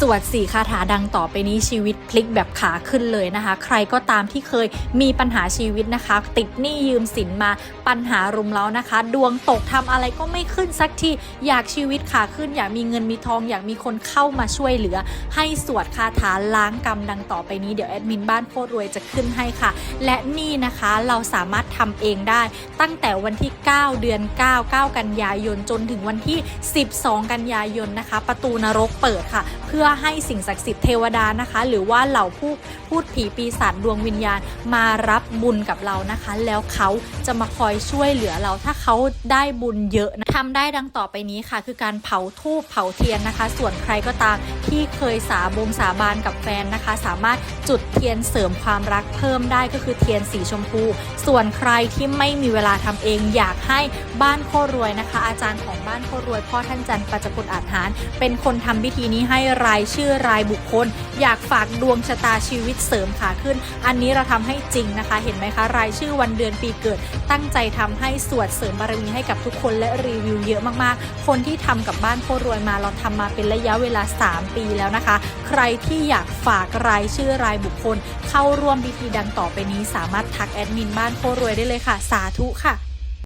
สวดสี่คาถาดังต่อไปนี้ชีวิตพลิกแบบขาขึ้นเลยนะคะ ใครก็ตามที่เคยมีปัญหาชีวิตนะคะ ติดหนี้ยืมสินมาปัญหารุมเร้านะคะ ดวงตกทำอะไรก็ไม่ขึ้นสักทีอยากชีวิตขาขึ้น อยากมีเงินมีทอง อยากมีคนเข้ามาช่วยเหลือ ให้สวดคาถาล้างกรรมดังต่อไปนี้เดี๋ยวแอดมินบ้านโคตรรวยจะขึ้นให้ค่ะ และนี่นะคะเราสามารถทำเองได้ ตั้งแต่วันที่ 9 เดือน 9 9 กันยายนจนถึงวันที่ 12 กันยายนนะคะ ประตูนรกเปิดค่ะ เพื่อให้สิ่งศักดิ์สิทธิ์เทวดานะคะ หรือว่าเหล่าผู้พูดผีปีศาจดวงวิญญาณมารับบุญกับเรานะคะ แล้วเขาจะมาคอยช่วยเหลือเราถ้าเขาได้บุญเยอะนะทำได้ดังต่อไปนี้ค่ะ คือการเผาทูบเผาเทียนนะคะ ส่วนใครก็ตามที่เคยสาบงสาบานกับแฟนนะคะ สามารถจุดเทียนเสริมความรักเพิ่มได้ก็คือเทียนสีชมพู ส่วนใครที่ไม่มีเวลาทำเองอยากให้บ้านโครรวยนะคะ อาจารย์ของบ้านโครรวยพ่อท่านจันทร์ปัจจพลอาหาร เป็นคนทำพิธีนี้ให้รายชื่อรายบุคคล อยากฝากดวงชะตาชีวิตเสริมขาขึ้น อันนี้เราทำให้จริงนะคะ เห็นไหมคะ รายชื่อวันเดือนปีเกิด ตั้งใจทำให้สวดเสริมบารมีให้กับทุกคนและรีวิวเยอะมากๆ คนที่ทำกับบ้านโครรวยมาเราทำมาเป็นระยะเวลา 3 ปีแล้วนะคะ ใครที่อยากฝากรายชื่อรายบุคคล เข้าร่วมพิธีดังต่อไปนี้สามารถทักแอดมินบ้านโครรวยได้เลยค่ะ สาธุค่ะ